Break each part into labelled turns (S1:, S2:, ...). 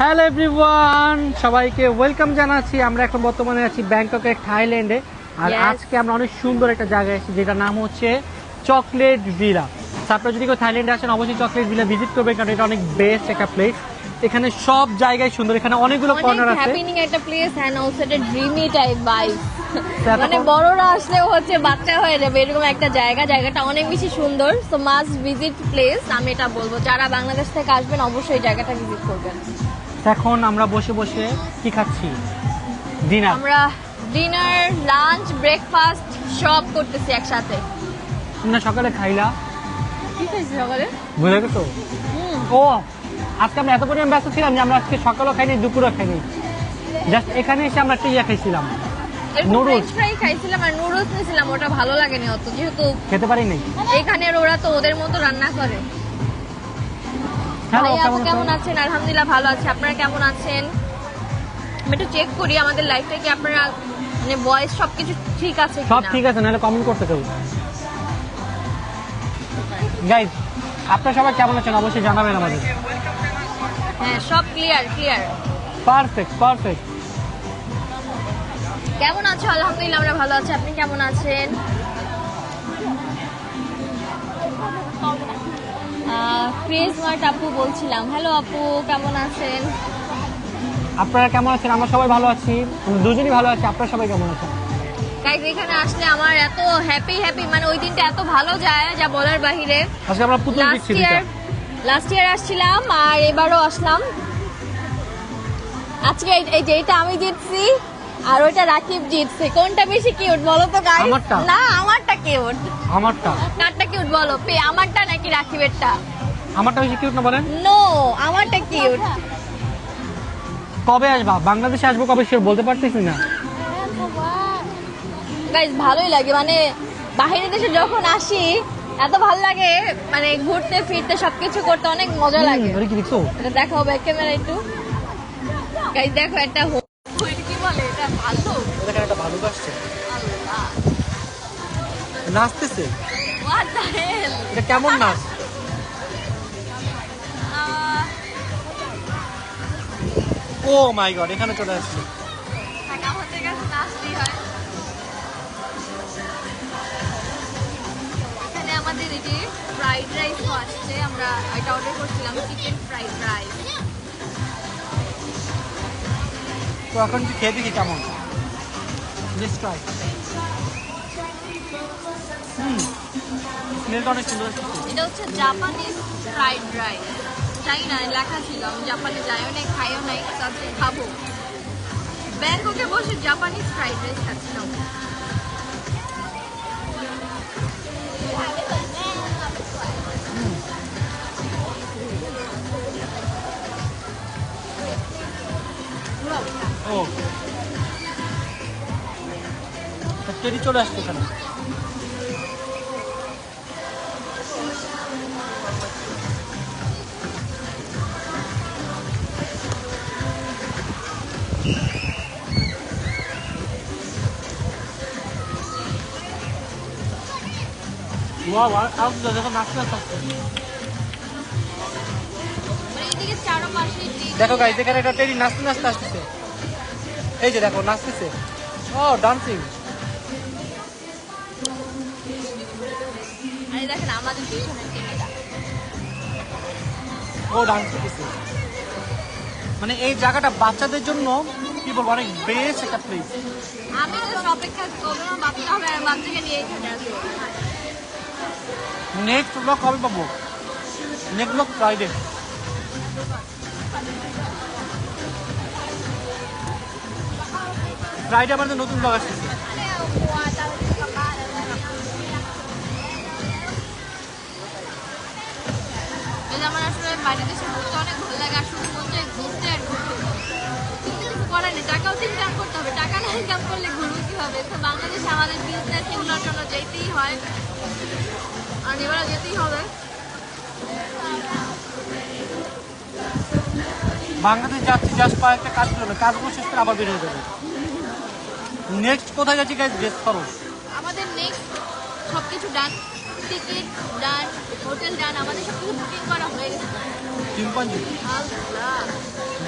S1: Hello everyone সবাইকে welcome জানাচ্ছি। আমরা এখন বর্তমানে আছি ব্যাংককের থাইল্যান্ডে। আর আজকে আমরা অনেক সুন্দর একটা জায়গায় এসেছি যেটার নাম হচ্ছে চকলেট ভিলা। আপনারা যদি কেউ থাইল্যান্ডে আসেন অবশ্যই চকলেট ভিলা ভিজিট করবেন কারণ এটা অনেক বেস্ট একটা প্লেস এখানে সব জায়গায় সুন্দর। এখানে অনেকগুলো কর্নার আছে।
S2: হ্যাপিনিং একটা প্লেস এন্ড অলসো একটা ড্রিমি টাইপ ভাইব মানে বড়রা আসলেও হচ্ছে বাচ্চা হয়ে যাবে এরকম একটা জায়গা। জায়গাটা অনেক বেশি সুন্দর। সো মাস্ট ভিজিট প্লেস আমি এটা বলব। যারা বাংলাদেশ থেকে আসবেন অবশ্যই জায়গাটা ভিজিট করবেন।
S1: এখন আমরা বসে বসে কি খাচ্ছি? ডিনার
S2: আমরা ডিনার লাঞ্চ ব্রেকফাস্ট সব করতেছি একসাথে।
S1: তোমরা সকালে খাইলা।
S2: কি খাইছি সকালে?
S1: বুঝে গেছো? ও আজকে আমরা এত পরিমাণ ব্যস্ত ছিলাম যে আমরা আজকে সকালও খাইনি দুপুরও খাইনি। জাস্ট এখানে এসে আমরা টিয়া খাইছিলাম.
S2: ফ্রেঞ্চ ফ্রাই খাইছিলাম আর নুডলস নিয়েছিলাম ওটা ভালো লাগেনি অত যেহেতু
S1: খেতে পারি নাই।
S2: এখানের ওরা তো ওদের মতো রান্না করে।
S1: হ্যালো
S2: আপু
S1: কেমন
S2: কেমন আছেন? আলহামদুলিল্লাহ ভালো আছি। আপনারা কেমন আছেন? আমি একটু চেক করি আমাদের লাইফটা কি আপনারা মানে ভয়েস সবকিছু ঠিক আছে
S1: সব ঠিক আছে নাহলে কমেন্ট করতে কেউ গাইজ আপনারা সবাই কেমন আছেন? অবশ্যই জানাবেন আমাদের।
S2: হ্যাঁ সব ক্লিয়ার ক্লিয়ার
S1: পারফেক্ট পারফেক্ট
S2: কেমন আছো? আলহামদুলিল্লাহ আমরা ভালো আছি। আপনি কেমন আছেন? ক্রেজ মার্ট আপু বলছিলাম। হ্যালো আপু কেমন আছেন?
S1: আপনারা কেমন আছেন? আমরা সবাই ভালো আছি। দুজনই ভালো আছি। আপনারা সবাই কেমন আছেন?
S2: গাইজ এখানে আসলে আমার এত হ্যাপি হ্যাপি মানে ওই দিনটা এত ভালো যায় যা বলার বাহিরে।
S1: আজকে আমরা পুতুল
S2: লাস্ট ইয়ার লাস্ট ইয়ার আসছিলাম আর এবারও আসলাম। আজকে এই- এই যেটা আমি জিতছি আর ওইটা রাকিব জিতছে। কোনটা বেশি কিউট বলো তো
S1: আমারটা?
S2: না আমারটা কিউট
S1: আমারটা?
S2: কারটা কিউট বলো। পে আমারটা নাকি রাকিবেরটা?
S1: আমারটা বেশি কিউট না বলেন?
S2: নো আমারটা কিউট
S1: কবে আসবা? বাংলাদেশে আসব কবে শিওর বলতে পারতেছি না।
S2: গাইস ভালোই লাগে। মানে বাহিরের দেশে যখন আসি এত ভালো লাগে মানে ঘুরতে ফিরতে সবকিছু করতে অনেক মজা লাগে।
S1: ওটা কি দেখছ?
S2: এটা দেখাও ব্যাক ক্যামেরা একটু। গাইস দেখো একটা কি বলে? এটা ভালো?
S1: দেখেন একটা ভালুক আসছে।
S2: আল্লাহ।
S1: নাচতেছে।
S2: হোয়াট দ্য হেল
S1: এটা কেমন নাচ? ও মাই গড এখানে চলে আসছে।
S2: আমাদের হয় এই যে ফ্রাইড রাইস আসছে আমরা এটা অর্ডার করছিলাম চিকেন ফ্রাইড রাইস
S1: তো এখন একটু খেয়ে দেখি কেমন? Let's try. হুম স্মেলটা অনেক সুন্দর
S2: এটা হচ্ছে জাপানিজ ফ্রাইড রাইস জানি না লেখা ছিল, আমি জাপানে যাইও নাই, খাইও নাই তারপরে খাব। ব্যাংককে বসে জাপানিজ ফ্রাইড রাইস খাচ্ছিলাম।
S1: ও। চলে আসছে এখানে? নাচতে নাচতে
S2: মানে এইদিকে চারপাশে যে
S1: দেখো গাইজ এখানে একটা টেরি নাচতে নাচতে আসতেছে। এই যে দেখো নাচতেছে। ও ডান্সিং ও ডান্স করতেছে। মানে এই জায়গাটা বাচ্চাদের জন্য কি বলব অনেক বেস্ট একটা প্লেস
S2: আমি অপেক্ষা করব বাচ্চা হবে বাচ্চাকে নিয়ে এখানে আসব।
S1: নেক্সট ব্লগ কবে পাবো? নেক্সট ব্লগ ফ্রাইডে ফ্রাইডে আমাদের নতুন ব্লগ আসতেছে।
S2: এই আমার আসলে বাইরে দেশে ঘুরতে অনেক ভালো লাগে আর শুধু ঘুরতে আর ঘুরতে করার করতে হবে। টাকা ইনকাম করলে ঘুরবো কি হবে তো বাংলাদেশে আমাদের বিজনেস এগুলোর জন্য যেতেই হয়। আর এবার যেতেই হবে।
S1: বাংলাদেশ যাচ্ছি জাস্ট কয়েকটা কাজ করবে কাজগুলো শেষ করে আবার বের হয়ে যাবে। নেক্সট কোথায় যাচ্ছি গাইজ গেস করো।
S2: আমাদের নেক্সট সব কিছু ডান টিকিট ডান হোটেল ডান আমাদের সব কিছু বুকিং করা হয়ে গেছে।
S1: চিম্পাঞ্জি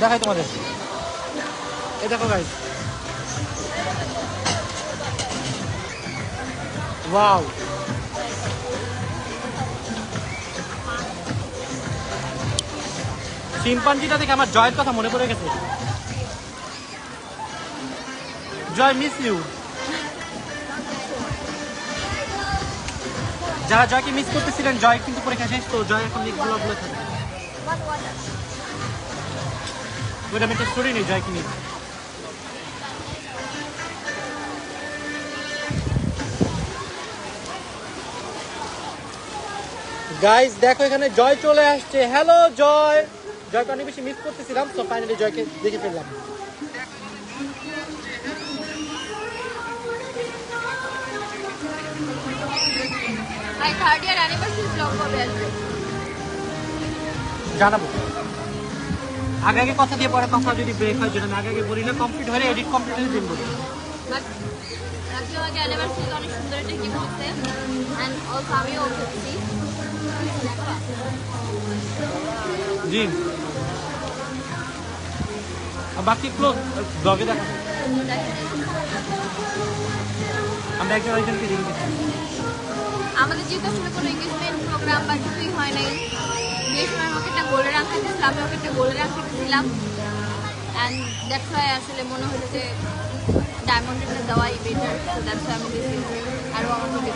S1: দেখাই তোমাদের। এই দেখো গাইস ওয়াও শিম্পাঞ্জিটা দেখে আমার জয়ের কথা মনে পড়ে গেছে। জয় মিস ইউ যারা জয়কে মিস করতেছিলেন, জয় কিন্তু পরীক্ষা শেষ, তো জয় এখন লিখগুলো গুলো থাকে ওইটা আমি একটা নেই, জয়কে নিয়ে। গাইস দেখো এখানে জয় চলে আসছে। হ্যালো জয়! জয়কে অনেক বেশি মিস করতেছিলাম তো ফাইনালি জয়কে দেখে ফেললাম।
S2: থার্ড ইয়ার অ্যানিভার্সারি ব্লগ কবে আসবে?
S1: জানাব। আগে আগে কথা দিয়ে পরে কথা যদি ব্রেক হয় আমি আগে আগে বলি না কমপ্লিট হলে এডিট কমপ্লিট হলে দিন বলি।
S2: বাট রাখি আমাকে অনেক সুন্দর একটা গিফট করতে অ্যান্ড অলসো আমিও
S1: জি। বাকি ব্লগে আমরা একজন দিচ্ছি
S2: আমাদের যেহেতু আসলে কোনো এঙ্গেজমেন্ট প্রোগ্রাম বা কিছুই হয় নাই। বিয়ের সময় আমাকে একটা গোলে রাখতে দিয়েছিলাম, আমি ওকে একটা গোলে রাখতে দিয়েছিলাম। অ্যান্ড দ্যাটস ওয়াই আসলে মনে হলো যে ডায়মন্ড রিংটা দেওয়াই বেটার তো দ্যাটস আমি দিয়েছি। আরও আমাকে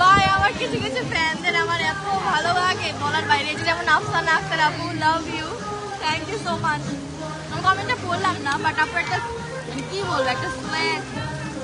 S2: ভাই আমার কিছু কিছু ফ্যানদের আমার এত ভালো লাগে বলার বাইরে। যেমন আফসানা আক্তার আপু love you thank you so much আমি কমেন্টে বললাম না বাট আপু একটা কি বলব একটা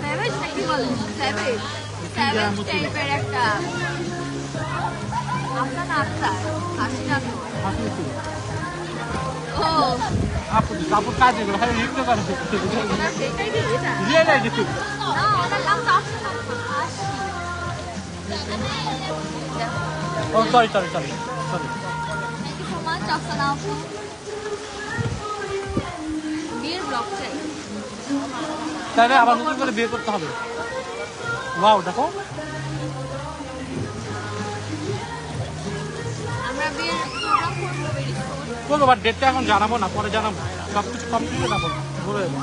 S2: স্যাভেজ না কি বলে? স্যাভেজ স্যাভেজ টাইপের একটা। আফসানা আক্তার হাসি না তো
S1: আপনি
S2: ও
S1: আপু আপু কাজ এগুলো হ্যাঁ লিখতে পারে
S2: না সেটাই কি এটা
S1: রিয়েল আইডি তুই
S2: না ওনার নাম তো আফসানা আক্তার হাসি
S1: ও sorry sorry sorry sorry
S2: thank you so much Afsana আপু বিয়ের ব্লগ চাই
S1: তাহলে আবার নতুন করে বিয়ে করতে হবে ওয়াও দেখো
S2: করব
S1: বাট ডেটটা এখন জানাব না, পরে জানাব। সব কিছু কমপ্লিট যাব ঘুরে যাব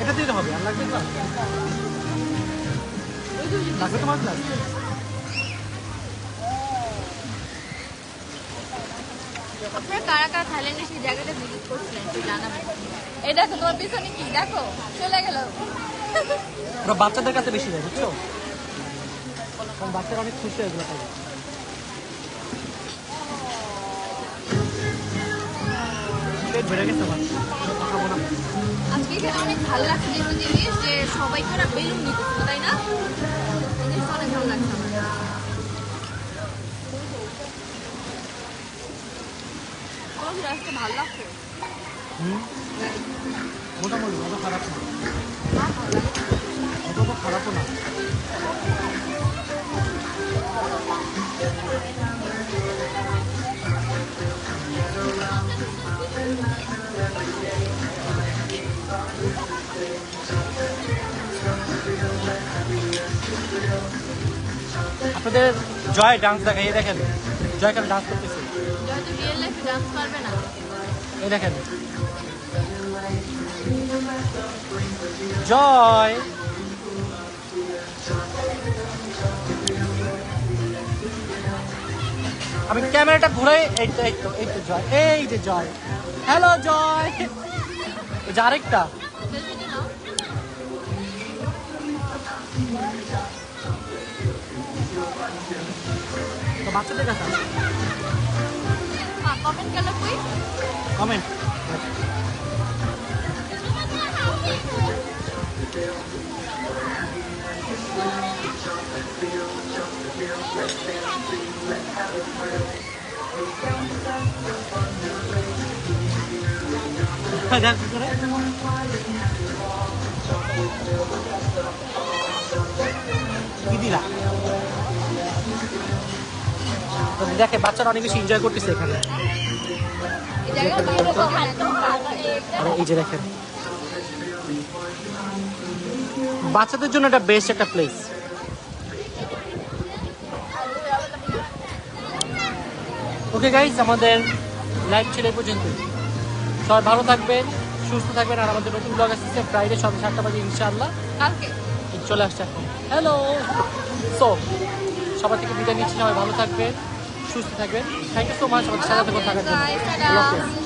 S1: এটা দিতে হবে, আর লাগবে লাগবে তোমার ক্লাস
S2: কারা কারা থাইল্যান্ডে সেই জায়গাটা ভিজিট করছিলেন জানাবেন। এই দেখো, তোমার পিছনে কি? দেখো, চলে গেল।
S1: ওরা বাচ্চাদের কাছে বেশি যায় বুঝছ? কারণ বাচ্চারা অনেক খুশি হয় এগুলো পেট বেড়ে গেছে আমার খাব না।
S2: আজকে এখানে অনেক ভালো লাগছে যে জিনিস যে সবাই বেলুন নিতেছিল তাই না? এই জিনিসটা অনেক ভালো লাগছে আমার। ভালো লাগছে।
S1: মোটামুটি অত খারাপ না। খারাপও না আপনাদের জয় ডান্স দেখাই এই দেখেন জয় কেন ডান্স করতেছে।
S2: জয় তো রিয়েল লাইফে ডান্স পারবে না।
S1: এই দেখেন। জয়। আমি ক্যামেরাটা ঘুরে এই তো এই তো এই তো জয় এই যে জয়। হ্যালো জয়। যে আরেকটা। বাচ্চাদের কাছে
S2: কমেন্ট
S1: দিলা দেখে বাচ্চারা অনেক বেশি এনজয় করতেছে এখানে। আর এই যে দেখেন বাচ্চাদের জন্য এটা বেস্ট একটা প্লেস ওকে গাইজ আমাদের লাইভ ছিল এই পর্যন্ত। সবাই ভালো থাকবেন সুস্থ থাকবেন আর আমাদের নতুন ব্লগ আসছে ফ্রাইডে সন্ধ্যা সাতটা বাজে ইনশাআল্লাহ।
S2: কালকে।
S1: চলে আসছে এখন। হ্যালো সো সবার থেকে বিদায় নিচ্ছি সবাই ভালো থাকবেন সুস্থ থাকবেন। থ্যাংক ইউ সো মাচ আমাদের সাথে থাকার জন্য।